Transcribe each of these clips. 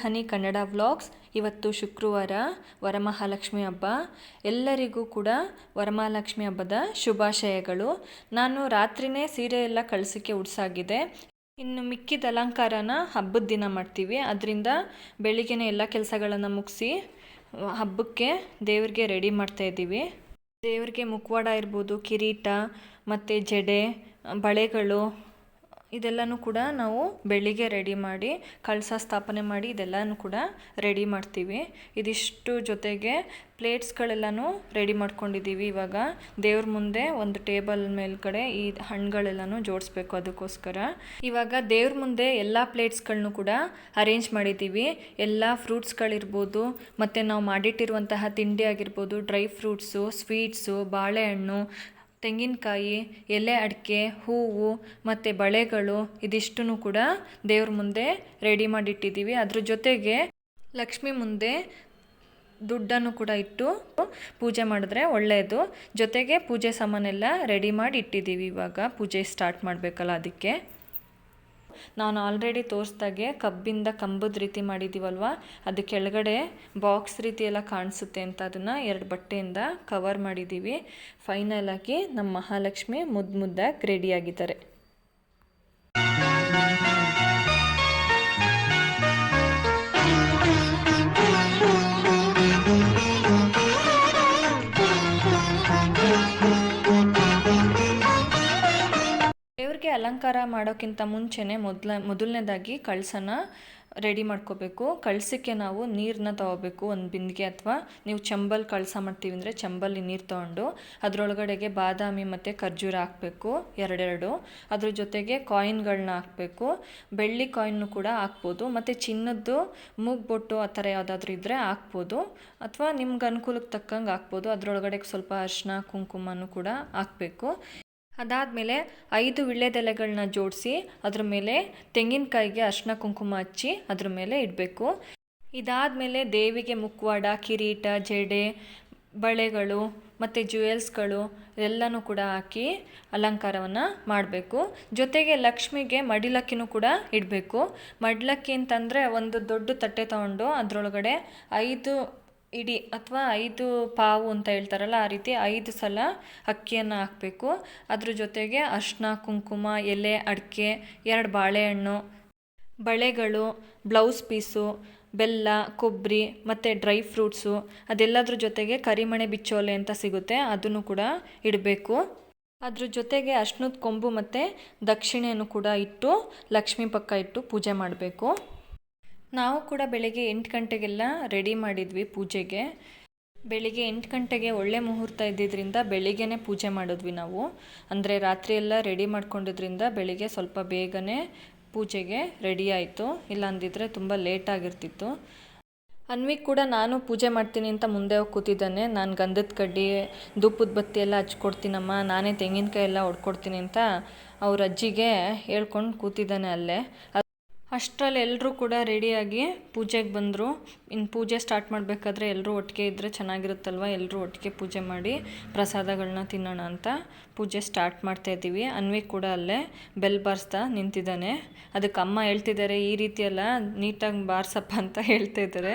ಹನಿ Kannada vlogs ಇವತ್ತು ಶುಕ್ರವಾರ ವರಮಹಾಲಕ್ಷ್ಮಿ ಹಬ್ಬ. ಎಲ್ಲರಿಗೂ ಕೂಡ ವರಮಹಾಲಕ್ಷ್ಮಿ ಹಬ್ಬದ ಶುಭಾಶಯಗಳು. ನಾನು ರಾತ್ರಿನೇ ಸೀರೆ ಎಲ್ಲ ಕಳ್ಸೋಕ್ಕೆ ಉಡ್ಸಾಗಿದೆ. ಇನ್ನು ಮಿಕ್ಕಿದ ಅಲಂಕಾರನ ಹಬ್ಬದ ದಿನ ಮಾಡ್ತೀವಿ. ಅದರಿಂದ ಬೆಳಿಗ್ಗೆನೇ ಎಲ್ಲ ಕೆಲಸಗಳನ್ನು ಮುಗಿಸಿ ಹಬ್ಬಕ್ಕೆ ದೇವ್ರಿಗೆ ರೆಡಿ ಮಾಡ್ತಾ ಇದ್ದೀವಿ. ದೇವ್ರಿಗೆ ಮುಖವಾಡ ಇರ್ಬೋದು, ಕಿರೀಟ, ಮತ್ತು ಜಡೆ, ಬಳೆಗಳು ಇದೆಲ್ಲನೂ ಕೂಡ ನಾವು ಬೆಳಿಗ್ಗೆ ರೆಡಿ ಮಾಡಿ, ಕಳಸ ಸ್ಥಾಪನೆ ಮಾಡಿ ಇದೆಲ್ಲನೂ ಕೂಡ ರೆಡಿ ಮಾಡ್ತೀವಿ. ಇದಿಷ್ಟು ಜೊತೆಗೆ ಪ್ಲೇಟ್ಸ್ಗಳೆಲ್ಲನೂ ರೆಡಿ ಮಾಡ್ಕೊಂಡಿದ್ದೀವಿ ಇವಾಗ. ದೇವ್ರ ಮುಂದೆ ಒಂದು ಟೇಬಲ್ ಮೇಲ್ಗಡೆ ಈ ಹಣ್ಣುಗಳೆಲ್ಲನೂ ಜೋಡಿಸ್ಬೇಕು ಅದಕ್ಕೋಸ್ಕರ. ಇವಾಗ ದೇವ್ರ ಮುಂದೆ ಎಲ್ಲ ಪ್ಲೇಟ್ಸ್ಗಳನ್ನೂ ಕೂಡ ಅರೇಂಜ್ ಮಾಡಿದ್ದೀವಿ. ಎಲ್ಲ ಫ್ರೂಟ್ಸ್ಗಳಿರ್ಬೋದು, ಮತ್ತು ನಾವು ಮಾಡಿಟ್ಟಿರುವಂತಹ ತಿಂಡಿ ಆಗಿರ್ಬೋದು, ಡ್ರೈ ಫ್ರೂಟ್ಸು, ಸ್ವೀಟ್ಸು, ಬಾಳೆಹಣ್ಣು ತೆಂಗಿನಕಾಯಿ, ಎಲೆ ಅಡಿಕೆ, ಹೂವು ಮತ್ತು ಬಳೆಗಳು ಇದಿಷ್ಟನ್ನು ಕೂಡ ದೇವ್ರ ಮುಂದೆ ರೆಡಿ ಮಾಡಿಟ್ಟಿದ್ದೀವಿ. ಅದ್ರ ಜೊತೆಗೆ ಲಕ್ಷ್ಮಿ ಮುಂದೆ ದುಡ್ಡನ್ನು ಕೂಡ ಇಟ್ಟು ಪೂಜೆ ಮಾಡಿದ್ರೆ ಒಳ್ಳೆಯದು ಜೊತೆಗೆ ಪೂಜೆ ಸಾಮಾನೆಲ್ಲ ರೆಡಿ ಮಾಡಿ ಇಟ್ಟಿದ್ದೀವಿ ಇವಾಗ. ಪೂಜೆ ಸ್ಟಾರ್ಟ್ ಮಾಡಬೇಕಲ್ಲ ಅದಕ್ಕೆ. ನಾನು ಆಲ್ರೆಡಿ ತೋರಿಸ್ದಾಗೆ ಕಬ್ಬಿಂದ ಕಂಬದ ರೀತಿ ಮಾಡಿದ್ದೀವಲ್ವ ಅದು ಕೆಳಗಡೆ ಬಾಕ್ಸ್ ರೀತಿ ಎಲ್ಲ ಕಾಣಿಸುತ್ತೆ ಅಂತ ಅದನ್ನು ಎರಡು ಬಟ್ಟೆಯಿಂದ ಕವರ್ ಮಾಡಿದ್ದೀವಿ ಫೈನಲ್ ಆಗಿ ನಮ್ಮ ಮಹಾಲಕ್ಷ್ಮಿ ಮುದ್ದು ಮುದ್ದಾಗಿ ರೆಡಿಯಾಗಿದ್ದಾರೆ ಅಲಂಕಾರ ಮಾಡೋಕ್ಕಿಂತ ಮುಂಚೆನೇ ಮೊದಲ, ಮೊದಲನೇದಾಗಿ ಕಳಸನ ರೆಡಿ ಮಾಡ್ಕೋಬೇಕು. ಕಳಸಕ್ಕೆ ನಾವು ನೀರನ್ನ ತೊಗೋಬೇಕು, ಒಂದು ಬಿಂದಿಗೆ ಅಥವಾ ನೀವು ಚಂಬಲ್ ಕಳಸ ಮಾಡ್ತೀವಿ ಅಂದರೆ ಚಂಬಲ್ಲಿ ನೀರು ತೊಗೊಂಡು ಅದರೊಳಗಡೆಗೆ ಬಾದಾಮಿ ಮತ್ತು ಖರ್ಜೂರ ಹಾಕಬೇಕು, ಎರಡೆರಡು. ಅದ್ರ ಜೊತೆಗೆ ಕಾಯಿನ್ಗಳನ್ನ ಹಾಕಬೇಕು. ಬೆಳ್ಳಿ ಕಾಯಿನ್ನು ಕೂಡ ಹಾಕ್ಬೋದು. ಮತ್ತು ಚಿನ್ನದ್ದು ಮೂಗ್ಬೊಟ್ಟು ಆ ಥರ ಯಾವುದಾದ್ರೂ ಇದ್ದರೆ ಹಾಕ್ಬೋದು. ಅಥವಾ ನಿಮ್ಗೆ ಅನುಕೂಲಕ್ಕೆ ತಕ್ಕಂಗೆ ಹಾಕ್ಬೋದು. ಅದರೊಳಗಡೆ ಸ್ವಲ್ಪ ಅರಿಶಿನ ಕುಂಕುಮನೂ ಕೂಡ ಹಾಕಬೇಕು. ಅದಾದಮೇಲೆ ಐದು ವಿಳ್ಯದೆಲೆಗಳನ್ನ ಜೋಡಿಸಿ ಅದ್ರ ಮೇಲೆ ತೆಂಗಿನಕಾಯಿಗೆ ಅರ್ಶಿನ ಕುಂಕುಮ ಹಚ್ಚಿ ಅದ್ರ ಮೇಲೆ ಇಡಬೇಕು. ಇದಾದಮೇಲೆ ದೇವಿಗೆ ಮುಖವಾಡ, ಕಿರೀಟ, ಜಡೆ, ಬಳೆಗಳು ಮತ್ತು ಜ್ಯುವೆಲ್ಸ್ಗಳು ಎಲ್ಲನೂ ಕೂಡ ಹಾಕಿ ಅಲಂಕಾರವನ್ನು ಮಾಡಬೇಕು. ಜೊತೆಗೆ ಲಕ್ಷ್ಮಿಗೆ ಮಡಿಲಕ್ಕಿನೂ ಕೂಡ ಇಡಬೇಕು. ಮಡಿಲಕ್ಕಿ ಅಂತಂದರೆ ಒಂದು ದೊಡ್ಡ ತಟ್ಟೆ ತೊಗೊಂಡು ಅದರೊಳಗಡೆ ಐದು ಇಡಿ ಅಥವಾ ಐದು ಪಾವು ಅಂತ ಹೇಳ್ತಾರಲ್ಲ ಆ ರೀತಿ ಐದು ಸಲ ಅಕ್ಕಿಯನ್ನು ಹಾಕಬೇಕು. ಅದ್ರ ಜೊತೆಗೆ ಅರ್ಶಿನ ಕುಂಕುಮ, ಎಲೆ, ಅಡಿಕೆ, ಎರಡು ಬಾಳೆಹಣ್ಣು, ಬಳೆಗಳು, ಬ್ಲೌಸ್ ಪೀಸು, ಬೆಲ್ಲ, ಕೊಬ್ಬರಿ ಮತ್ತು ಡ್ರೈ ಫ್ರೂಟ್ಸು ಅದೆಲ್ಲದ್ರ ಜೊತೆಗೆ ಕರಿಮಣೆ ಬಿಚ್ಚೋಲೆ ಅಂತ ಸಿಗುತ್ತೆ. ಅದನ್ನು ಕೂಡ ಇಡಬೇಕು. ಅದ್ರ ಜೊತೆಗೆ ಅರ್ಶಿನದ ಕೊಂಬು ಮತ್ತು ದಕ್ಷಿಣೆಯನ್ನು ಕೂಡ ಇಟ್ಟು ಲಕ್ಷ್ಮೀ ಪಕ್ಕ ಇಟ್ಟು ಪೂಜೆ ಮಾಡಬೇಕು. ನಾವು ಕೂಡ ಬೆಳಗ್ಗೆ ಎಂಟು ಗಂಟೆಗೆಲ್ಲ ರೆಡಿ ಮಾಡಿದ್ವಿ ಪೂಜೆಗೆ. ಬೆಳಿಗ್ಗೆ ಎಂಟು ಗಂಟೆಗೆ ಒಳ್ಳೆ ಮುಹೂರ್ತ ಇದ್ದಿದ್ದರಿಂದ ಬೆಳಿಗ್ಗೆನೇ ಪೂಜೆ ಮಾಡಿದ್ವಿ ನಾವು. ಅಂದರೆ ರಾತ್ರಿ ಎಲ್ಲ ರೆಡಿ ಮಾಡ್ಕೊಂಡಿದ್ರಿಂದ ಬೆಳಿಗ್ಗೆ ಸ್ವಲ್ಪ ಬೇಗನೆ ಪೂಜೆಗೆ ರೆಡಿ ಆಯಿತು. ಇಲ್ಲ ಅಂದಿದ್ರೆ ತುಂಬ ಲೇಟ್ ಆಗಿರ್ತಿತ್ತು. ಅನ್ವಿಕ್ ಕೂಡ ನಾನು ಪೂಜೆ ಮಾಡ್ತೀನಿ ಅಂತ ಮುಂದೆ ಹೋಗಿ ಕೂತಿದ್ದಾನೆ. ನಾನು ಗಂಧದ ಕಡ್ಡಿ ಧೂಪದ ಬತ್ತಿ ಎಲ್ಲ ಹಚ್ಕೊಡ್ತೀನಮ್ಮ, ನಾನೇ ತೆಂಗಿನಕಾಯಿ ಎಲ್ಲ ಹೊಡ್ಕೊಡ್ತೀನಿ ಅಂತ ಅವ್ರ ಅಜ್ಜಿಗೆ ಹೇಳ್ಕೊಂಡು ಕೂತಿದ್ದಾನೆ ಅಲ್ಲೇ. ಅಷ್ಟರಲ್ಲಿ ಎಲ್ಲರೂ ಕೂಡ ರೆಡಿಯಾಗಿ ಪೂಜೆಗೆ ಬಂದರು. ಇನ್ನು ಪೂಜೆ ಸ್ಟಾರ್ಟ್ ಮಾಡಬೇಕಾದ್ರೆ ಎಲ್ಲರೂ ಒಟ್ಟಿಗೆ ಇದ್ದರೆ ಚೆನ್ನಾಗಿರುತ್ತಲ್ವ? ಎಲ್ಲರೂ ಒಟ್ಟಿಗೆ ಪೂಜೆ ಮಾಡಿ ಪ್ರಸಾದಗಳನ್ನ ತಿನ್ನೋಣ ಅಂತ ಪೂಜೆ ಸ್ಟಾರ್ಟ್ ಮಾಡ್ತಾ ಇದ್ದೀವಿ. ಅನ್ವಿ ಕೂಡ ಅಲ್ಲೇ ಬೆಲ್ ಬಾರಿಸ್ತಾ ನಿಂತಿದ್ದಾನೆ. ಅದಕ್ಕೆ ಅಮ್ಮ ಹೇಳ್ತಿದ್ದಾರೆ, ಈ ರೀತಿಯೆಲ್ಲ ನೀಟಾಗಿ ಬಾರಿಸಪ್ಪ ಅಂತ ಹೇಳ್ತಾ ಇದ್ದಾರೆ.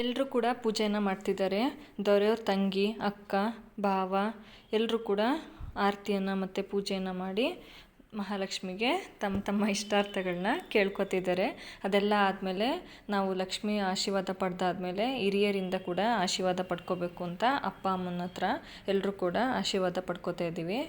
ಎಲ್ಲರೂ ಕೂಡ ಪೂಜೆಯನ್ನು ಮಾಡ್ತಿದ್ದಾರೆ. ದೊರೆಯವ್ರ ತಂಗಿ, ಅಕ್ಕ, ಭಾವ ಎಲ್ಲರೂ ಕೂಡ ಆರತಿಯನ್ನು ಮತ್ತು ಪೂಜೆಯನ್ನು ಮಾಡಿ ಮಹಾಲಕ್ಷ್ಮಿಗೆ ತಮ್ಮ ತಮ್ಮ ಇಷ್ಟಾರ್ಥಗಳನ್ನ ಕೇಳ್ಕೊತಿದ್ದಾರೆ. ಅದೆಲ್ಲ ಆದಮೇಲೆ ನಾವು ಲಕ್ಷ್ಮಿ ಆಶೀರ್ವಾದ ಪಡೆದಾದ್ಮೇಲೆ ಹಿರಿಯರಿಂದ ಕೂಡ ಆಶೀರ್ವಾದ ಪಡ್ಕೋಬೇಕು ಅಂತ ಅಪ್ಪ, ಅಮ್ಮನ ಹತ್ರ ಎಲ್ಲರೂ ಕೂಡ ಆಶೀರ್ವಾದ ಪಡ್ಕೋತಾ ಇದ್ದೀವಿ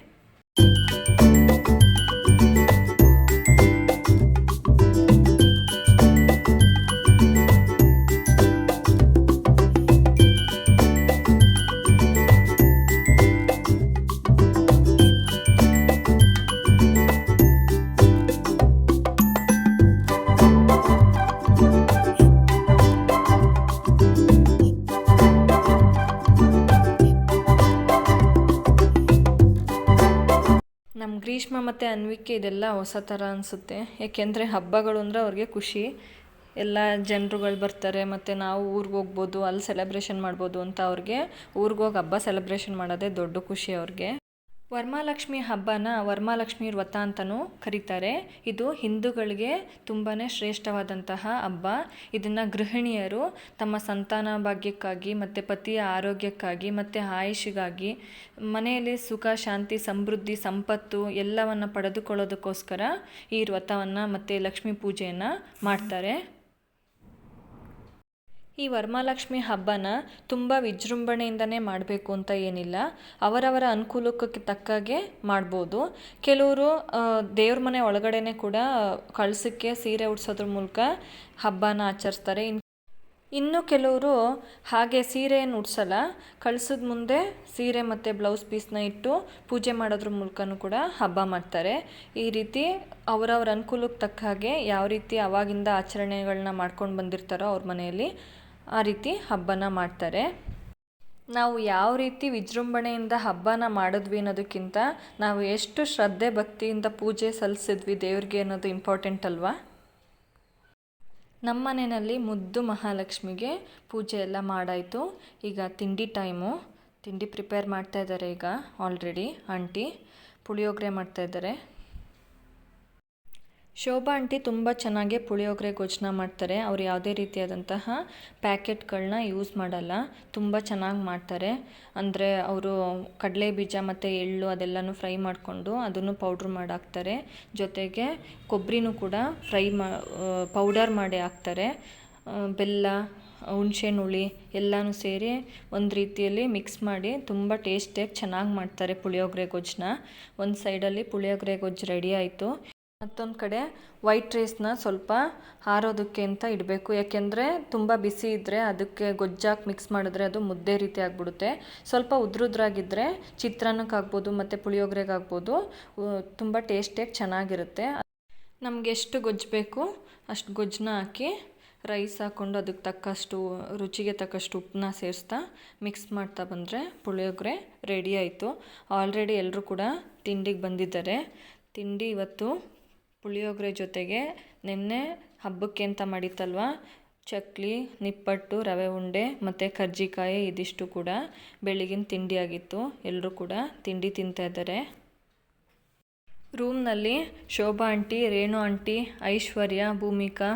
ಗ್ರೀಷ್ಮ ಮತ್ತು ಅನ್ವಿಕೆ ಇದೆಲ್ಲ ಹೊಸ ಥರ ಅನಿಸುತ್ತೆ. ಏಕೆಂದರೆ ಹಬ್ಬಗಳು ಅಂದರೆ ಅವ್ರಿಗೆ ಖುಷಿ. ಎಲ್ಲ ಜನರುಗಳು ಬರ್ತಾರೆ, ಮತ್ತು ನಾವು ಊರಿಗೆ ಹೋಗ್ಬೋದು, ಅಲ್ಲಿ ಸೆಲೆಬ್ರೇಷನ್ ಮಾಡ್ಬೋದು ಅಂತ ಅವ್ರಿಗೆ ಊರಿಗೆ ಹೋಗಿ ಹಬ್ಬ ಸೆಲೆಬ್ರೇಷನ್ ಮಾಡೋದೇ ದೊಡ್ಡ ಖುಷಿ ಅವ್ರಿಗೆ. ವರಮಹಾಲಕ್ಷ್ಮಿ ಹಬ್ಬನ ವರ್ಮಾಲಕ್ಷ್ಮಿ ವ್ರತ ಅಂತಲೂ ಕರೀತಾರೆ. ಇದು ಹಿಂದೂಗಳಿಗೆ ತುಂಬಾ ಶ್ರೇಷ್ಠವಾದಂತಹ ಹಬ್ಬ. ಇದನ್ನು ಗೃಹಿಣಿಯರು ತಮ್ಮ ಸಂತಾನ ಭಾಗ್ಯಕ್ಕಾಗಿ ಮತ್ತು ಪತಿಯ ಆರೋಗ್ಯಕ್ಕಾಗಿ ಮತ್ತು ಆಯುಷಿಗಾಗಿ, ಮನೆಯಲ್ಲಿ ಸುಖ, ಶಾಂತಿ, ಸಮೃದ್ಧಿ, ಸಂಪತ್ತು ಎಲ್ಲವನ್ನು ಪಡೆದುಕೊಳ್ಳೋದಕ್ಕೋಸ್ಕರ ಈ ವ್ರತವನ್ನು ಮತ್ತು ಲಕ್ಷ್ಮೀ ಪೂಜೆಯನ್ನು ಮಾಡ್ತಾರೆ. ಈ ವರಮಹಾಲಕ್ಷ್ಮಿ ಹಬ್ಬನ ತುಂಬ ವಿಜೃಂಭಣೆಯಿಂದನೇ ಮಾಡಬೇಕು ಅಂತ ಏನಿಲ್ಲ. ಅವರವರ ಅನುಕೂಲಕ್ಕೆ ತಕ್ಕಾಗೆ ಮಾಡ್ಬೋದು. ಕೆಲವರು ದೇವ್ರ ಮನೆ ಒಳಗಡೆನೆ ಕೂಡ ಕಳಸಕ್ಕೆ ಸೀರೆ ಉಡ್ಸೋದ್ರ ಮೂಲಕ ಹಬ್ಬನ ಆಚರಿಸ್ತಾರೆ. ಇನ್ನು ಇನ್ನು ಕೆಲವರು ಹಾಗೆ ಸೀರೆಯನ್ನು ಉಡ್ಸಲ್ಲ. ಕಳ್ಸದ ಮುಂದೆ ಸೀರೆ ಮತ್ತು ಬ್ಲೌಸ್ ಪೀಸ್ನ ಇಟ್ಟು ಪೂಜೆ ಮಾಡೋದ್ರ ಮೂಲಕನೂ ಕೂಡ ಹಬ್ಬ ಮಾಡ್ತಾರೆ. ಈ ರೀತಿ ಅವರವ್ರ ಅನುಕೂಲಕ್ಕೆ ತಕ್ಕ ಹಾಗೆ ಯಾವ ರೀತಿ ಅವಾಗಿಂದ ಆಚರಣೆಗಳನ್ನ ಮಾಡ್ಕೊಂಡು ಬಂದಿರ್ತಾರೋ ಅವ್ರ ಮನೆಯಲ್ಲಿ ಆ ರೀತಿ ಹಬ್ಬನ ಮಾಡ್ತಾರೆ. ನಾವು ಯಾವ ರೀತಿ ವಿಜೃಂಭಣೆಯಿಂದ ಹಬ್ಬನ ಮಾಡಿದ್ವಿ ಅನ್ನೋದಕ್ಕಿಂತ ನಾವು ಎಷ್ಟು ಶ್ರದ್ಧೆ ಭಕ್ತಿಯಿಂದ ಪೂಜೆ ಸಲ್ಲಿಸಿದ್ವಿ ದೇವ್ರಿಗೆ ಅನ್ನೋದು ಇಂಪಾರ್ಟೆಂಟ್ ಅಲ್ವಾ? ನಮ್ಮ ಮನೆಯಲ್ಲಿ ಮುದ್ದು ಮಹಾಲಕ್ಷ್ಮಿಗೆ ಪೂಜೆ ಎಲ್ಲ ಮಾಡಾಯಿತು. ಈಗ ತಿಂಡಿ ಟೈಮು ತಿಂಡಿ ಪ್ರಿಪೇರ್ ಮಾಡ್ತಾ ಇದ್ದಾರೆ ಈಗ ಆಲ್ರೆಡಿ ಆಂಟಿ. ಪುಳಿಯೋಗರೆ ಮಾಡ್ತಾಯಿದ್ದಾರೆ ಶೋಭಾ ಆಂಟಿ ತುಂಬ ಚೆನ್ನಾಗಿ ಪುಳಿಯೋಗರೆ ಗೊಜ್ಜನ್ನ ಮಾಡ್ತಾರೆ. ಅವ್ರು ಯಾವುದೇ ರೀತಿಯಾದಂತಹ ಪ್ಯಾಕೆಟ್ಗಳನ್ನ ಯೂಸ್ ಮಾಡಲ್ಲ. ತುಂಬ ಚೆನ್ನಾಗಿ ಮಾಡ್ತಾರೆ. ಅಂದರೆ ಅವರು ಕಡಲೆ ಬೀಜ ಮತ್ತು ಎಳ್ಳು ಅದೆಲ್ಲನೂ ಫ್ರೈ ಮಾಡಿಕೊಂಡು ಅದನ್ನು ಪೌಡ್ರ್ ಮಾಡಿ ಹಾಕ್ತಾರೆ ಜೊತೆಗೆ ಕೊಬ್ಬರಿನೂ ಕೂಡ ಫ್ರೈ ಮಾ ಪೌಡರ್ ಮಾಡಿ ಹಾಕ್ತಾರೆ. ಬೆಲ್ಲ ಹುಣ್ಸೆಹಣ್ಣು ಹುಳಿ ಎಲ್ಲನೂ ಸೇರಿ ಒಂದು ರೀತಿಯಲ್ಲಿ ಮಿಕ್ಸ್ ಮಾಡಿ ತುಂಬ ಟೇಸ್ಟಿಯಾಗಿ ಚೆನ್ನಾಗಿ ಮಾಡ್ತಾರೆ ಪುಳಿಯೋಗರೆ ಗೊಜ್ಜನ್ನ ಒಂದು ಸೈಡಲ್ಲಿ ಪುಳಿಯೋಗರೆ ಗೊಜ್ಜು ರೆಡಿ ಆಯಿತು. ಮತ್ತೊಂದು ಕಡೆ ವೈಟ್ ರೈಸ್ನ ಸ್ವಲ್ಪ ಆರೋದಕ್ಕೆ ಅಂತ ಇಡಬೇಕು. ಯಾಕೆಂದರೆ ತುಂಬ ಬಿಸಿ ಇದ್ದರೆ ಅದಕ್ಕೆ ಗೊಜ್ಜಾಕಿ ಮಿಕ್ಸ್ ಮಾಡಿದ್ರೆ ಅದು ಮುದ್ದೆ ರೀತಿ ಆಗಿಬಿಡುತ್ತೆ. ಸ್ವಲ್ಪ ಉದ್ರುದ್ರಾಗಿದ್ದರೆ ಚಿತ್ರಾನ್ನಕ್ಕಾಗ್ಬೋದು ಮತ್ತು ಪುಳಿಯೋಗ್ರೆಗಾಗ್ಬೋದು ತುಂಬ ಟೇಸ್ಟಿಯಾಗಿ ಚೆನ್ನಾಗಿರುತ್ತೆ. ನಮ್ಗೆ ಎಷ್ಟು ಗೊಜ್ಜು ಬೇಕು ಅಷ್ಟು ಗೊಜ್ಜನ್ನ ಹಾಕಿ ರೈಸ್ ಹಾಕ್ಕೊಂಡು ಅದಕ್ಕೆ ತಕ್ಕಷ್ಟು ರುಚಿಗೆ ತಕ್ಕಷ್ಟು ಉಪ್ಪನ್ನ ಸೇರಿಸ್ತಾ ಮಿಕ್ಸ್ ಮಾಡ್ತಾ ಬಂದರೆ ಪುಳಿಯೋಗರೆ ರೆಡಿ ಆಯಿತು. ಆಲ್ರೆಡಿ ಎಲ್ಲರೂ ಕೂಡ ತಿಂಡಿಗೆ ಬಂದಿದ್ದಾರೆ. ತಿಂಡಿ ಇವತ್ತು ಪುಳಿಯೋಗರೆ ಜೊತೆಗೆ ನಿನ್ನೆ ಹಬ್ಬಕ್ಕೆ ಅಂತ ಮಾಡಿತ್ತಲ್ವ? ಚಕ್ಲಿ, ನಿಪ್ಪಟ್ಟು, ರವೆ ಉಂಡೆ ಮತ್ತು ಕರ್ಜಿಕಾಯಿ ಇದಿಷ್ಟು ಕೂಡ ಬೆಳಗಿನ ತಿಂಡಿ ಆಗಿತ್ತು ಎಲ್ಲರೂ ಕೂಡ ತಿಂಡಿ ತಿಂತಾ ಇದ್ದಾರೆ. ರೂಮ್ನಲ್ಲಿ ಶೋಭಾ ಆಂಟಿ, ರೇಣು ಆಂಟಿ, ಐಶ್ವರ್ಯ, ಭೂಮಿಕಾ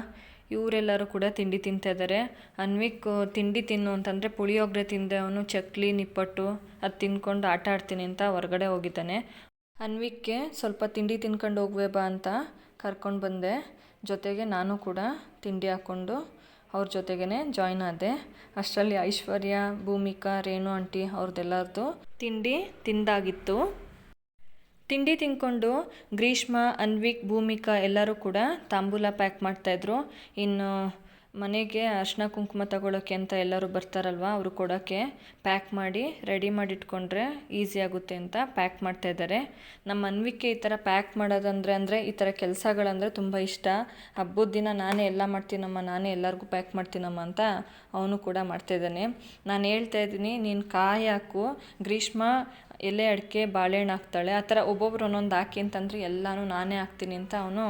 ಇವರೆಲ್ಲರೂ ಕೂಡ ತಿಂಡಿ ತಿಂತಾ ಇದ್ದಾರೆ. ಅನ್ವಿಕ್, ತಿಂಡಿ ತಿನ್ನು ಅಂತಂದರೆ ಪುಳಿಯೋಗರೆ ತಿಂದೆ ಅವನು ಚಕ್ಲಿ, ನಿಪ್ಪಟ್ಟು ಅದು ತಿನ್ಕೊಂಡು ಆಟ ಆಡ್ತೀನಿ ಅಂತ ಹೊರಗಡೆ ಹೋಗಿದ್ದಾನೆ. ಅನ್ವಿಕ್ಗೆ ಸ್ವಲ್ಪ ತಿಂಡಿ ತಿನ್ಕೊಂಡು ಹೋಗುವೆ ಬಾ ಅಂತ ಕರ್ಕೊಂಡು ಬಂದೆ. ಜೊತೆಗೆ ನಾನು ಕೂಡ ತಿಂಡಿ ಹಾಕ್ಕೊಂಡು ಅವ್ರ ಜೊತೆಗೇ ಜಾಯ್ನ್ ಆದೆ. ಅಷ್ಟರಲ್ಲಿ ಐಶ್ವರ್ಯ, ಭೂಮಿಕಾ, ರೇಣು ಆಂಟಿ ಅವ್ರದ್ದೆಲ್ಲರದು ತಿಂಡಿ ತಿಂದಾಗಿತ್ತು. ತಿಂಡಿ ತಿಂದ್ಕೊಂಡು ಗ್ರೀಷ್ಮ, ಅನ್ವಿಕ್, ಭೂಮಿಕಾ ಎಲ್ಲರೂ ಕೂಡ ತಾಂಬೂಲ ಪ್ಯಾಕ್ ಮಾಡ್ತಾಯಿದ್ರು ಇನ್ನು ಮನೆಗೆ ಅರ್ಶಿನ ಕುಂಕುಮ ತಗೊಳ್ಳೋಕ್ಕೆ ಅಂತ ಎಲ್ಲರೂ ಬರ್ತಾರಲ್ವ, ಅವರು ಕೊಡೋಕ್ಕೆ ಪ್ಯಾಕ್ ಮಾಡಿ ರೆಡಿ ಮಾಡಿ ಇಟ್ಕೊಂಡ್ರೆ ಈಸಿ ಆಗುತ್ತೆ ಅಂತ ಪ್ಯಾಕ್ ಮಾಡ್ತಾ ಇದ್ದಾರೆ. ನಮ್ಮ ಅನ್ವಿಕೆ ಈ ಥರ ಪ್ಯಾಕ್ ಮಾಡೋದಂದರೆ ಅಂದರೆ ಈ ಥರ ಕೆಲಸಗಳಂದರೆ ತುಂಬ ಇಷ್ಟ. ಹಬ್ಬದ ದಿನ ನಾನೇ ಎಲ್ಲ ಮಾಡ್ತೀನಮ್ಮ, ನಾನೇ ಎಲ್ಲರಿಗೂ ಪ್ಯಾಕ್ ಮಾಡ್ತೀನಮ್ಮ ಅಂತ ಅವನು ಕೂಡ ಮಾಡ್ತಾಯಿದ್ದಾನೆ ನಾನು ಹೇಳ್ತಾ ಇದ್ದೀನಿ, ನೀನು ಕಾಯಿ ಹಾಕು. ಗ್ರೀಷ್ಮ ಎಲೆ, ಅಡಿಕೆ, ಬಾಳೆಹಣ್ಣು ಹಾಕ್ತಾಳೆ. ಆ ಥರ ಒಬ್ಬೊಬ್ರು ಒಂದೊಂದು ಹಾಕಿ ಅಂತಂದರೆ ಎಲ್ಲನೂ ನಾನೇ ಹಾಕ್ತೀನಿ ಅಂತ ಅವನು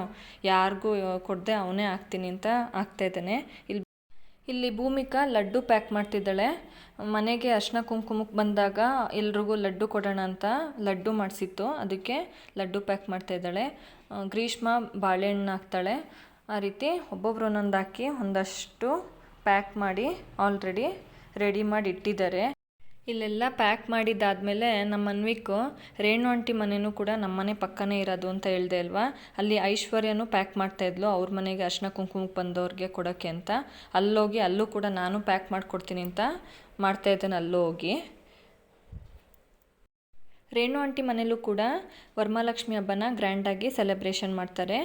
ಯಾರಿಗೂ ಕೊಡದೆ ಅವನೇ ಹಾಕ್ತೀನಿ ಅಂತ ಹಾಕ್ತಾಯಿದ್ದಾನೆ ಇಲ್ಲಿ ಇಲ್ಲಿ ಭೂಮಿಕಾ ಲಡ್ಡು ಪ್ಯಾಕ್ ಮಾಡ್ತಿದ್ದಾಳೆ. ಮನೆಗೆ ಅರ್ಶಿನ ಕುಂಕುಮಕ್ಕೆ ಬಂದಾಗ ಎಲ್ರಿಗೂ ಲಡ್ಡು ಕೊಡೋಣ ಅಂತ ಲಡ್ಡು ಮಾಡಿಸಿತ್ತು. ಅದಕ್ಕೆ ಲಡ್ಡು ಪ್ಯಾಕ್ ಮಾಡ್ತಾಯಿದ್ದಾಳೆ ಗ್ರೀಷ್ಮ ಬಾಳೆಹಣ್ಣು ಹಾಕ್ತಾಳೆ. ಆ ರೀತಿ ಒಬ್ಬೊಬ್ರು ಒಂದೊಂದು ಹಾಕಿ ಒಂದಷ್ಟು ಪ್ಯಾಕ್ ಮಾಡಿ ಆಲ್ರೆಡಿ ರೆಡಿ ಮಾಡಿ ಇಟ್ಟಿದ್ದಾರೆ. ಇಲ್ಲೆಲ್ಲ ಪ್ಯಾಕ್ ಮಾಡಿದ್ದಾದಮೇಲೆ ನಮ್ಮ ಅನ್ವಿಕ್, ರೇಣು ಆಂಟಿ ಮನೆಯೂ ಕೂಡ ನಮ್ಮ ಮನೆ ಪಕ್ಕನೇ ಇರೋದು ಅಂತ ಹೇಳಿದೆ ಅಲ್ವಾ? ಅಲ್ಲಿ ಐಶ್ವರ್ಯನೂ ಪ್ಯಾಕ್ ಮಾಡ್ತಾಯಿದ್ಲು ಅವ್ರ ಮನೆಗೆ ಅರ್ಶಿನ ಕುಂಕುಮಕ್ಕೆ ಬಂದವ್ರಿಗೆ ಕೊಡೋಕ್ಕೆ ಅಂತ. ಅಲ್ಲೋಗಿ ಅಲ್ಲೂ ಕೂಡ ನಾನು ಪ್ಯಾಕ್ ಮಾಡಿಕೊಡ್ತೀನಿ ಅಂತ ಮಾಡ್ತಾಯಿದ್ದೇನೆ ಅಲ್ಲೂ ಹೋಗಿ ರೇಣು ಆಂಟಿ ಮನೇಲೂ ಕೂಡ ವರಮಹಾಲಕ್ಷ್ಮಿ ಹಬ್ಬನ ಗ್ರ್ಯಾಂಡಾಗಿ ಸೆಲೆಬ್ರೇಷನ್ ಮಾಡ್ತಾರೆ.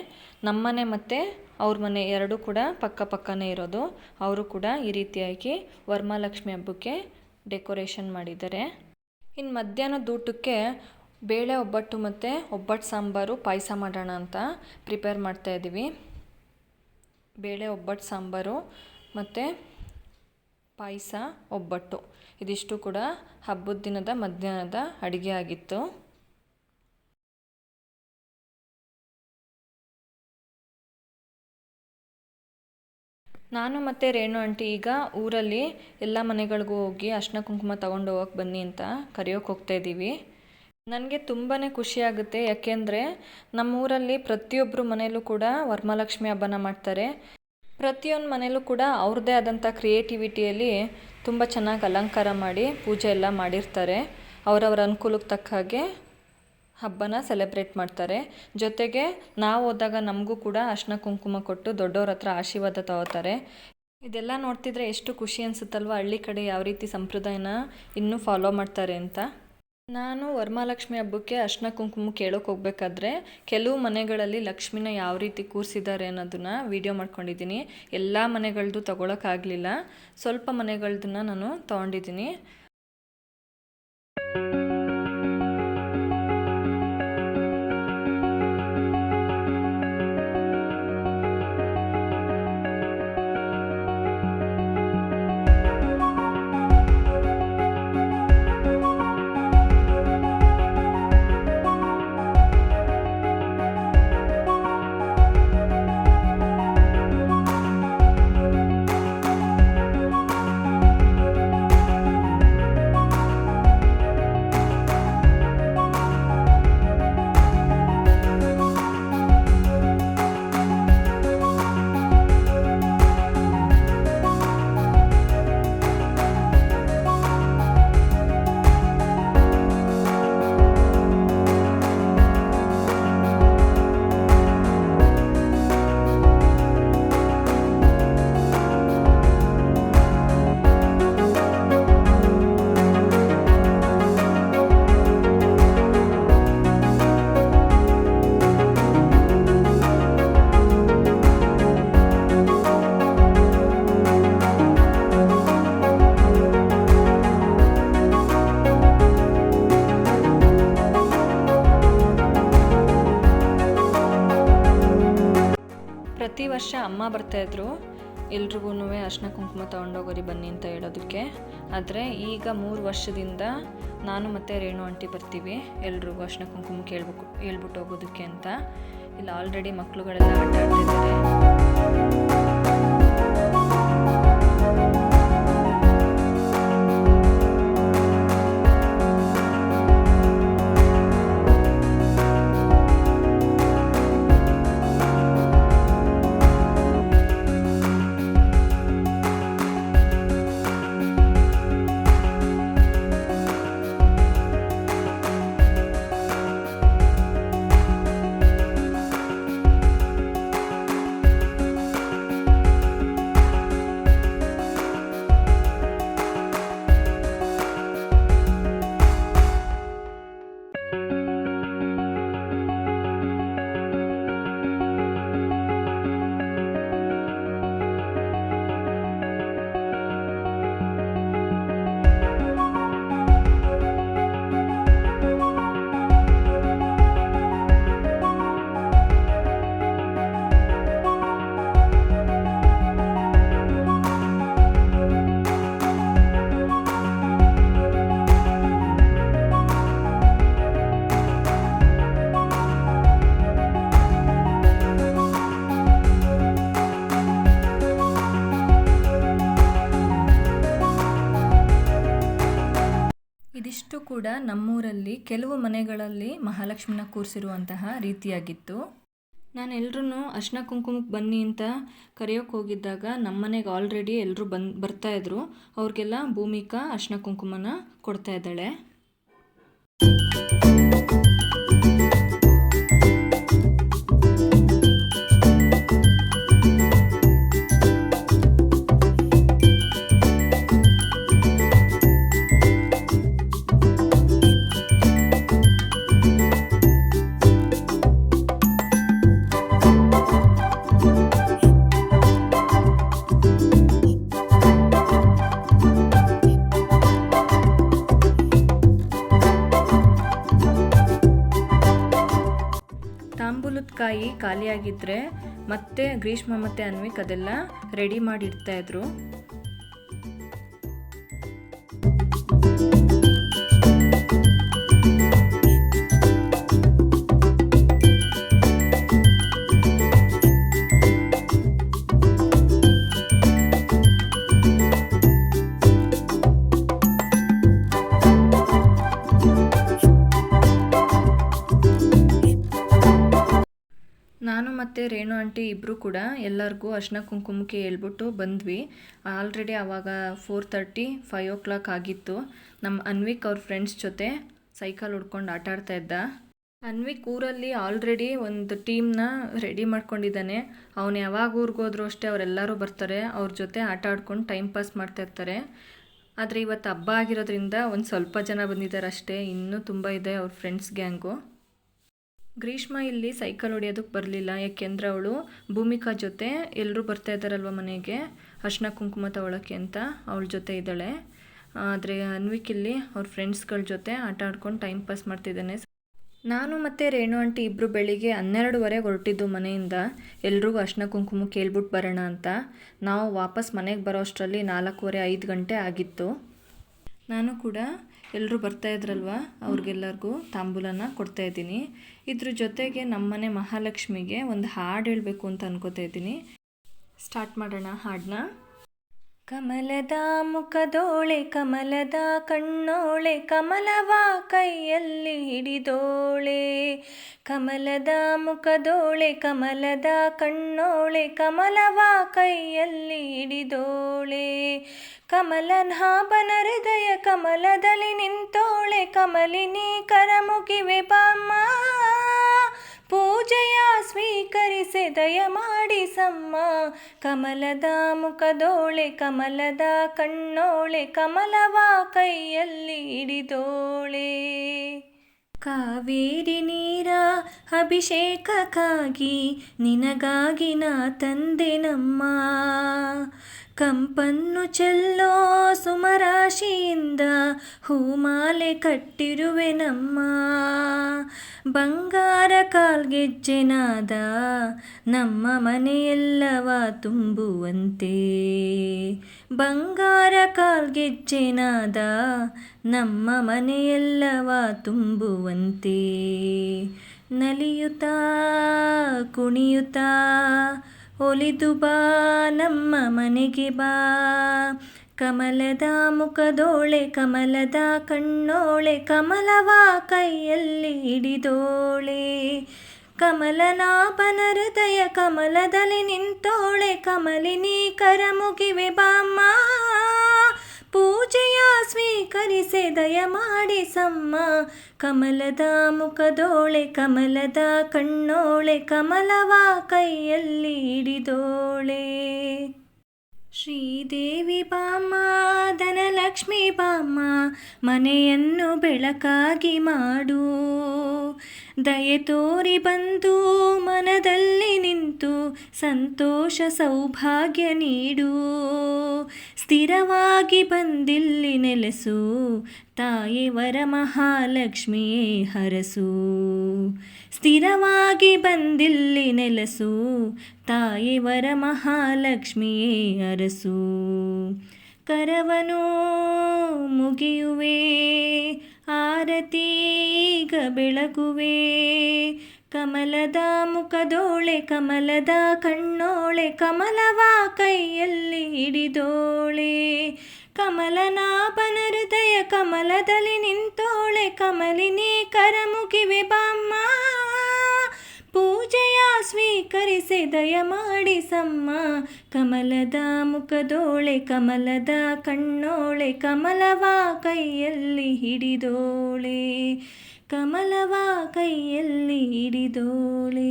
ನಮ್ಮನೆ ಮತ್ತು ಅವ್ರ ಮನೆ ಎರಡೂ ಕೂಡ ಪಕ್ಕ ಪಕ್ಕನೇ ಇರೋದು. ಅವರು ಕೂಡ ಈ ರೀತಿಯಾಗಿ ವರಮಹಾಲಕ್ಷ್ಮಿ ಹಬ್ಬಕ್ಕೆ ಡೆಕೋರೇಷನ್ ಮಾಡಿದ್ದಾರೆ. ಇನ್ನು ಮಧ್ಯಾಹ್ನದ ಊಟಕ್ಕೆ ಬೇಳೆ, ಒಬ್ಬಟ್ಟು ಮತ್ತು ಒಬ್ಬಟ್ಟು ಸಾಂಬಾರು, ಪಾಯಸ ಮಾಡೋಣ ಅಂತ ಪ್ರಿಪೇರ್ ಮಾಡ್ತಾಯಿದ್ದೀವಿ ಬೇಳೆ, ಒಬ್ಬಟ್ಟು ಸಾಂಬಾರು ಮತ್ತು ಪಾಯಸ, ಒಬ್ಬಟ್ಟು. ಇದಿಷ್ಟು ಕೂಡ ಹಬ್ಬದ ದಿನದ ಮಧ್ಯಾಹ್ನದ ಅಡುಗೆ ಆಗಿತ್ತು. ನಾನು ಮತ್ತು ರೇಣು ಆಂಟಿ ಈಗ ಊರಲ್ಲಿ ಎಲ್ಲ ಮನೆಗಳಿಗೂ ಹೋಗಿ ಅರ್ಶಿನ ಕುಂಕುಮ ತಗೊಂಡು ಹೋಗಕ್ಕೆ ಬನ್ನಿ ಅಂತ ಕರೆಯೋಕೆ ಹೋಗ್ತಾ ಇದ್ದೀವಿ. ನನಗೆ ತುಂಬಾ ಖುಷಿಯಾಗುತ್ತೆ ಯಾಕೆಂದರೆ ನಮ್ಮೂರಲ್ಲಿ ಪ್ರತಿಯೊಬ್ಬರು ಮನೆಯಲ್ಲೂ ಕೂಡ ವರಮಹಾಲಕ್ಷ್ಮಿ ಹಬ್ಬನ ಮಾಡ್ತಾರೆ. ಪ್ರತಿಯೊಂದು ಮನೆಯಲ್ಲೂ ಕೂಡ ಅವ್ರದ್ದೇ ಆದಂಥ ಕ್ರಿಯೇಟಿವಿಟಿಯಲ್ಲಿ ತುಂಬ ಚೆನ್ನಾಗಿ ಅಲಂಕಾರ ಮಾಡಿ ಪೂಜೆ ಎಲ್ಲ ಮಾಡಿರ್ತಾರೆ. ಅವರವರ ಅನುಕೂಲಕ್ಕೆ ತಕ್ಕ ಹಾಗೆ ಹಬ್ಬನ ಸೆಲೆಬ್ರೇಟ್ ಮಾಡ್ತಾರೆ. ಜೊತೆಗೆ ನಾವು ಹೋದಾಗ ನಮಗೂ ಕೂಡ ಅರ್ಶಿನ ಕುಂಕುಮ ಕೊಟ್ಟು ದೊಡ್ಡವ್ರ ಹತ್ರ ಆಶೀರ್ವಾದ ತಗೋತಾರೆ. ಇದೆಲ್ಲ ನೋಡ್ತಿದ್ರೆ ಎಷ್ಟು ಖುಷಿ ಅನಿಸುತ್ತಲ್ವ? ಹಳ್ಳಿ ಕಡೆ ಯಾವ ರೀತಿ ಸಂಪ್ರದಾಯನ ಇನ್ನೂ ಫಾಲೋ ಮಾಡ್ತಾರೆ ಅಂತ. ನಾನು ವರಮಹಾಲಕ್ಷ್ಮಿ ಹಬ್ಬಕ್ಕೆ ಅರ್ಶಿನ ಕುಂಕುಮ ಕೇಳೋಕೆ ಹೋಗ್ಬೇಕಾದ್ರೆ ಕೆಲವು ಮನೆಗಳಲ್ಲಿ ಲಕ್ಷ್ಮಿನ ಯಾವ ರೀತಿ ಕೂರಿಸಿದ್ದಾರೆ ಅನ್ನೋದನ್ನ ವಿಡಿಯೋ ಮಾಡ್ಕೊಂಡಿದ್ದೀನಿ. ಎಲ್ಲ ಮನೆಗಳದ್ದು ತೊಗೊಳಕ್ಕಾಗಲಿಲ್ಲ ಸ್ವಲ್ಪ ಮನೆಗಳದನ್ನ ನಾನು ತೊಗೊಂಡಿದ್ದೀನಿ. ಬರ್ತಾಯಿದ್ರು ಎಲ್ರಿಗೂ ಅರ್ಶಿನ ಕುಂಕುಮ ತೊಗೊಂಡೋಗೋರಿ ಬನ್ನಿ ಅಂತ ಹೇಳೋದಕ್ಕೆ. ಆದರೆ ಈಗ ಮೂರು ವರ್ಷದಿಂದ ನಾನು ಮತ್ತು ರೇಣು ಆಂಟಿ ಬರ್ತೀವಿ. ಎಲ್ರಿಗೂ ಅರ್ಶಿನ ಕುಂಕುಮ ಕೇಳ್ಬೇಕು, ಹೇಳ್ಬಿಟ್ಟು ಹೋಗೋದಕ್ಕೆ ಅಂತ. ಇಲ್ಲಿ ಆಲ್ರೆಡಿ ಮಕ್ಕಳುಗಳೆಲ್ಲ ಆಟ ಆಡ್ತಿದ್ದಾರೆ. ಕೂಡ ನಮ್ಮೂರಲ್ಲಿ ಕೆಲವು ಮನೆಗಳಲ್ಲಿ ಮಹಾಲಕ್ಷ್ಮಿನ ಕೂರಿಸಿರುವಂತಹ ರೀತಿಯಾಗಿತ್ತು. ನಾನು ಎಲ್ಲರೂ ಅರ್ಶಿನ ಕುಂಕುಮಕ್ಕೆ ಬನ್ನಿ ಅಂತ ಕರೆಯೋಕೆ ಹೋಗಿದ್ದಾಗ ನಮ್ಮ ಮನೆಗೆ ಆಲ್ರೆಡಿ ಎಲ್ಲರೂ ಬಂದು ಬರ್ತಾಯಿದ್ರು ಅವ್ರಿಗೆಲ್ಲ ಭೂಮಿಕಾ ಅರ್ಶಿನ ಕುಂಕುಮನ ಕೊಡ್ತಾ ಇದ್ದಾಳೆ. ಮತ್ತೆ ಗ್ರೀಷ್ಮ ಮತ್ತೆ ಅನ್ವಿಕ್ ಅದೆಲ್ಲ ರೆಡಿ ಮಾಡಿ ಇಡ್ತಾಯಿದ್ರು ರೇಣು ಆಂಟಿ ಇಬ್ಬರು ಕೂಡ ಎಲ್ಲರಿಗೂ ಅರ್ಶಿನ ಕುಂಕುಮಕ್ಕೆ ಹೇಳ್ಬಿಟ್ಟು ಬಂದ್ವಿ. ಆಲ್ರೆಡಿ ಆವಾಗ four thirty five o'clock ಆಗಿತ್ತು. ನಮ್ಮ ಅನ್ವಿಕ್ ಅವ್ರ ಫ್ರೆಂಡ್ಸ್ ಜೊತೆ ಸೈಕಲ್ ಹೊಡ್ಕೊಂಡು ಆಟ ಆಡ್ತಾ ಇದ್ದ. ಅನ್ವಿಕ್ ಊರಲ್ಲಿ ಆಲ್ರೆಡಿ ಒಂದು ಟೀಮ್ನ ರೆಡಿ ಮಾಡ್ಕೊಂಡಿದ್ದಾನೆ. ಅವನು ಯಾವಾಗ ಊರಿಗೆ ಹೋದ್ರು ಅಷ್ಟೇ ಅವರೆಲ್ಲರೂ ಬರ್ತಾರೆ. ಅವ್ರ ಜೊತೆ ಆಟ ಆಡ್ಕೊಂಡು ಟೈಮ್ ಪಾಸ್ ಮಾಡ್ತಾ ಇರ್ತಾರೆ. ಆದರೆ ಇವತ್ತು ಹಬ್ಬ ಆಗಿರೋದ್ರಿಂದ ಒಂದು ಸ್ವಲ್ಪ ಜನ ಬಂದಿದ್ದಾರೆ ಅಷ್ಟೇ ಇನ್ನೂ ತುಂಬ ಇದೆ ಅವ್ರ ಫ್ರೆಂಡ್ಸ್ ಗ್ಯಾಂಗು. ಗ್ರೀಷ್ಮ ಇಲ್ಲಿ ಸೈಕಲ್ ಹೊಡಿಯೋದಕ್ಕೆ ಬರಲಿಲ್ಲ, ಯಾಕೆಂದರೆ ಅವಳು ಭೂಮಿಕಾ ಜೊತೆ ಎಲ್ಲರೂ ಬರ್ತಾ ಇದ್ದಾರಲ್ವ ಮನೆಗೆ? ಅರ್ಶಿನ ಕುಂಕುಮ ತಗೊಳಕ್ಕೆ ಅಂತ ಅವಳ ಜೊತೆ ಇದ್ದಾಳೆ. ಆದರೆ ಅನ್ವಿಕ್ ಇಲ್ಲಿ ಅವ್ರ ಫ್ರೆಂಡ್ಸ್ಗಳ ಜೊತೆ ಆಟ ಆಡ್ಕೊಂಡು ಟೈಮ್ ಪಾಸ್ ಮಾಡ್ತಿದ್ದಾನೆ. ನಾನು ಮತ್ತು ರೇಣು ಆಂಟಿ ಇಬ್ಬರು ಬೆಳಿಗ್ಗೆ ಹನ್ನೆರಡುವರೆಗೆ ಹೊರಟಿದ್ದು ಮನೆಯಿಂದ. ಎಲ್ರಿಗೂ ಅರ್ಶಿನ ಕುಂಕುಮ ಕೇಳ್ಬಿಟ್ಟು ಬರೋಣ ಅಂತ. ನಾವು ವಾಪಸ್ ಮನೆಗೆ ಬರೋ ಅಷ್ಟರಲ್ಲಿ ನಾಲ್ಕೂವರೆ ಐದು ಗಂಟೆ ಆಗಿತ್ತು. ನಾನು ಕೂಡ ಎಲ್ಲರೂ ಬರ್ತಾ ಇದ್ರಲ್ವ? ಅವ್ರಿಗೆಲ್ಲರಿಗೂ ತಾಂಬೂಲನ ಕೊಡ್ತಾ ಇದ್ದೀನಿ. ಇದ್ರ ಜೊತೆಗೆ ನಮ್ಮನೆ ಮಹಾಲಕ್ಷ್ಮಿಗೆ ಒಂದು ಹಾಡು ಹೇಳಬೇಕು ಅಂತ ಅನ್ಕೋತಾ ಇದ್ದೀನಿ. ಸ್ಟಾರ್ಟ್ ಮಾಡೋಣ ಹಾಡನ್ನ ಕಮಲದ ಮುಖದೋಳೆ ಕಮಲದ ಕಣ್ಣೋಳೆ, ಕಮಲವ ಕೈಯಲ್ಲಿ ಹಿಡಿದೋಳೆ. ಕಮಲದ ಮುಖದೋಳೆ ಕಮಲದ ಕಣ್ಣೋಳೆ, ಕಮಲವ ಕೈಯಲ್ಲಿ ಹಿಡಿದೋಳೆ. ಕಮಲನಾಭನ ಹೃದಯ, ಕಮಲದಲ್ಲಿ ನಿಂತೋಳೆ, ಕಮಲಿನಿ ಕರಮುಗಿವೆ ಬಾಮ್ಮ. ಪೂಜೆಯ ಸ್ವೀಕರಿಸಿ ದಯ ಮಾಡಿ ಸಮ್ಮ. ಕಮಲದ ಮುಖದೋಳೆ ಕಮಲದ ಕಣ್ಣೋಳೆ ಕಮಲವ ಕೈಯಲ್ಲಿ ಹಿಡಿದೋಳೆ. ಕಾವೇರಿ ನೀರ ಅಭಿಷೇಕಕ್ಕಾಗಿ ನಿನಗಾಗಿ ನಾ ತಂದೆ ನಮ್ಮ. ಕಂಪನ್ನು ಚೆಲ್ಲೋ ಸುಮರಾಶಿಯಿಂದ ಹೂಮಾಲೆ ಕಟ್ಟಿರುವೆ ನಮ್ಮ. ಬಂಗಾರ ಕಾಲ್ಗೆಜ್ಜೆನಾದ ನಮ್ಮ ಮನೆಯೆಲ್ಲವ ತುಂಬುವಂತೆ. ಬಂಗಾರ ಕಾಲ್ಗೆಜ್ಜೆನಾದ ನಮ್ಮ ಮನೆಯೆಲ್ಲವ ತುಂಬುವಂತೆ. ನಲಿಯುತ್ತಾ, ಕುಣಿಯುತ್ತಾ ಒಲಿದು ಬಾ, ನಮ್ಮ ಮನೆಗೆ ಬಾ. ಕಮಲದ ಮುಖದೋಳೆ, ಕಮಲದ ಕಣ್ಣೋಳೆ, ಕಮಲವ ಕೈಯಲ್ಲಿ ಹಿಡಿದೋಳೆ. ಕಮಲನಾಭನ ಹೃದಯ, ಕಮಲದಲ್ಲಿ ನಿಂತೋಳೆ, ಕಮಲಿನಿ ಕರಮುಗಿವೆ ಬಾಮ್ಮ. ಪೂಜೆಯ ಸ್ವೀಕರಿಸಿ ದಯ ಮಾಡಿ ಸಮ್ಮ. ಕಮಲದ ಮುಖದೋಳೆ, ಕಮಲದ ಕಣ್ಣೋಳೆ, ಕಮಲವ ಕೈಯಲ್ಲಿ ಹಿಡಿದೋಳೆ. ಶ್ರೀದೇವಿ ಬಾಮ್ಮ, ಧನಲಕ್ಷ್ಮಿ ಬಾಮ್ಮ, ಮನೆಯನ್ನು ಬೆಳಕಾಗಿ ಮಾಡು. ದಯೆ ತೋರಿ ಬಂದು ಮನದಲ್ಲಿ ನಿಂತು, ಸಂತೋಷ ಸೌಭಾಗ್ಯ ನೀಡು. ಸ್ಥಿರವಾಗಿ ಬಂದಿಲ್ಲಿ ನೆಲೆಸು, ತಾಯಿ ವರ ಮಹಾಲಕ್ಷ್ಮಿಯೇ ಹರಸು. ಸ್ಥಿರವಾಗಿ ಬಂದಿಲ್ಲಿ ನೆಲೆಸು, ತಾಯಿ ವರ ಮಹಾಲಕ್ಷ್ಮಿಯೇ ಅರಸು ಕರವನು ಮುಗಿಯುವೆ, ಆರತೀಗ ಬೆಳಗುವೆ ಕಮಲದ ಮುಖದೋಳೆ, ಕಮಲದ ಕಣ್ಣೋಳೆ, ಕಮಲವ ಕೈಯಲ್ಲಿ ಹಿಡಿದೋಳೆ. ಕಮಲನಾಭನ ಹೃದಯ ಕಮಲದಲ್ಲಿ ನಿಂತೋಳೆ, ಕಮಲಿನಿ ಕರಮುಗಿವೆ ಬಾಮ್ಮ. ಪೂಜೆಯ ಸ್ವೀಕರಿಸಿ ದಯ ಮಾಡಿಸಮ್ಮ ಕಮಲದ ಮುಖದೋಳೆ, ಕಮಲದ ಕಣ್ಣೋಳೆ, ಕಮಲವ ಕೈಯಲ್ಲಿ ಹಿಡಿದೋಳೆ. ಕಮಲವ ಕೈಯಲ್ಲಿ ಹಿಡಿದೋಳೆ,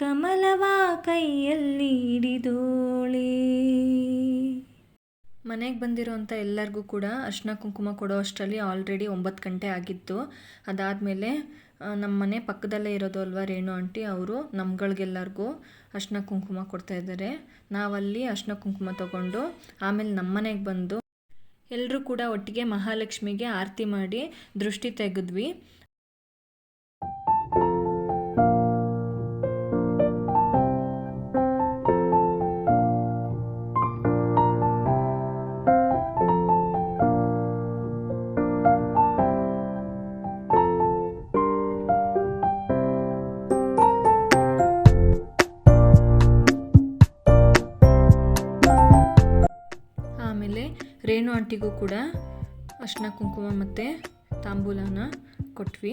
ಕಮಲವ ಕೈಯಲ್ಲಿ ಹಿಡಿದೋಳೆ. ಮನೆಗೆ ಬಂದಿರೋಂಥ ಎಲ್ಲರಿಗೂ ಕೂಡ ಅರ್ಶಿನ ಕುಂಕುಮ ಕೊಡೋ ಅಷ್ಟರಲ್ಲಿ ಆಲ್ರೆಡಿ ಒಂಬತ್ತು ಗಂಟೆ ಆಗಿತ್ತು. ಅದಾದಮೇಲೆ ನಮ್ಮ ಮನೆ ಪಕ್ಕದಲ್ಲೇ ಇರೋದು ಅಲ್ವಾ ರೇಣು ಆಂಟಿ, ಅವರು ನಮ್ಗಳಿಗೆಲ್ಲರಿಗೂ ಅರ್ಶಿನ ಕುಂಕುಮ ಕೊಡ್ತಾ ಇದ್ದಾರೆ. ನಾವಲ್ಲಿ ಅರ್ಶಿನ ಕುಂಕುಮ ತಗೊಂಡು ಆಮೇಲೆ ನಮ್ಮ ಮನೆಗೆ ಬಂದು ಎಲ್ಲರೂ ಕೂಡ ಒಟ್ಟಿಗೆ ಮಹಾಲಕ್ಷ್ಮಿಗೆ ಆರತಿ ಮಾಡಿ ದೃಷ್ಟಿ ತೆಗೆದ್ವಿ. ರೇಣು ಆಂಟಿಗೂ ಕೂಡ ಅರ್ಶಿನ ಕುಂಕುಮ ಮತ್ತು ತಾಂಬೂಲನ ಕೊಟ್ವಿ.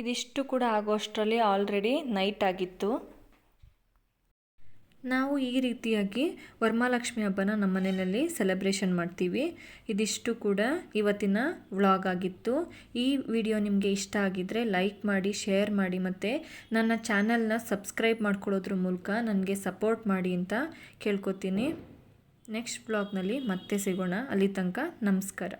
ಇದಿಷ್ಟು ಕೂಡ ಆಗೋ ಅಷ್ಟರಲ್ಲಿ ಆಲ್ರೆಡಿ ನೈಟ್ ಆಗಿತ್ತು. ನಾವು ಈ ರೀತಿಯಾಗಿ ವರಮಹಾಲಕ್ಷ್ಮಿ ಹಬ್ಬನ ನಮ್ಮ ಮನೆಯಲ್ಲಿ ಸೆಲೆಬ್ರೇಷನ್ ಮಾಡ್ತೀವಿ. ಇದಿಷ್ಟು ಕೂಡ ಇವತ್ತಿನ ವ್ಲಾಗ್ ಆಗಿತ್ತು. ಈ ವಿಡಿಯೋ ನಿಮಗೆ ಇಷ್ಟ ಆಗಿದ್ದರೆ ಲೈಕ್ ಮಾಡಿ ಶೇರ್ ಮಾಡಿ ಮತ್ತು ನನ್ನ ಚಾನಲ್ನ ಸಬ್ಸ್ಕ್ರೈಬ್ ಮಾಡ್ಕೊಳ್ಳೋದ್ರ ಮೂಲಕ ನನಗೆ ಸಪೋರ್ಟ್ ಮಾಡಿ ಅಂತ ಕೇಳ್ಕೊತೀನಿ. ನೆಕ್ಸ್ಟ್ ವ್ಲಾಗ್ನಲ್ಲಿ ಮತ್ತೆ ಸಿಗೋಣ. ಅಲ್ಲಿ ತನಕ ನಮಸ್ಕಾರ.